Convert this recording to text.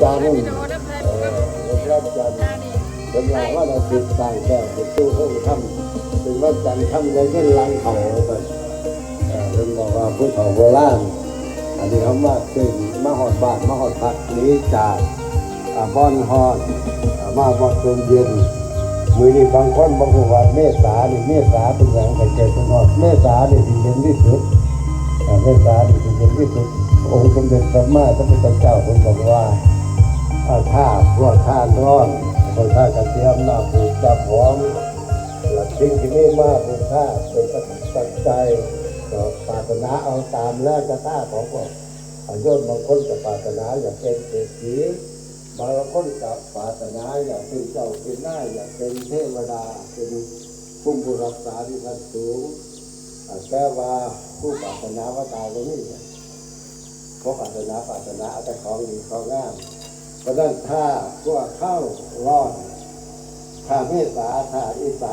จันทร์พี่โดน้ำไทยเอ่กับอวันจันทร์เป็นว่าว่าเราติดต่างแก้วเป็นตู้ห้องทำเป็นวันจันทร์ทำเลยเงินลังเขาไปเอ่อเป็นบอกว่าผู้เฒ่าโบราณอันนี้เขามาขึ้นมาหอดบาทมาหอดพักนี้จากบ้อนฮอดมาบอดตนเย็นมือนี่บางคนบางคนว่าเมษานี่เมษาเป็นอย่างไรเกิดเป็นหอดเมษานี่ที่เย็นที่สุดเมษานี่ที่เย็นที่สุด องค์สมเด็จพระมาสัมพุทธเจ้าทรงบอกว่าอาท่าพวกท่านร้อนคนท่ากระเทียมหน้าผูกจับหอมหลักสิ่งที่ไม่มากเป็นท่าเป็นปัจจัยก็ปารถนาเอาตามแรกกระท่าของพวกอายุบางคนกับปารถนาอยากเป็นเศรษฐีบางคนกับปารถนาอยากเป็นเจ้าเป็นนายอยากเป็นเทวดาเป็นผู้บุรักษาที่ท่านสูงแต่ว่าผู้ปารถนาว่าตายก็ไม่เนี่ พราะปรารถนาปรารถนะอาแต่ของดีของงามเพราะนั้นถ้าพวกเข้ารอดถ้าเมษาถ้าอิสาน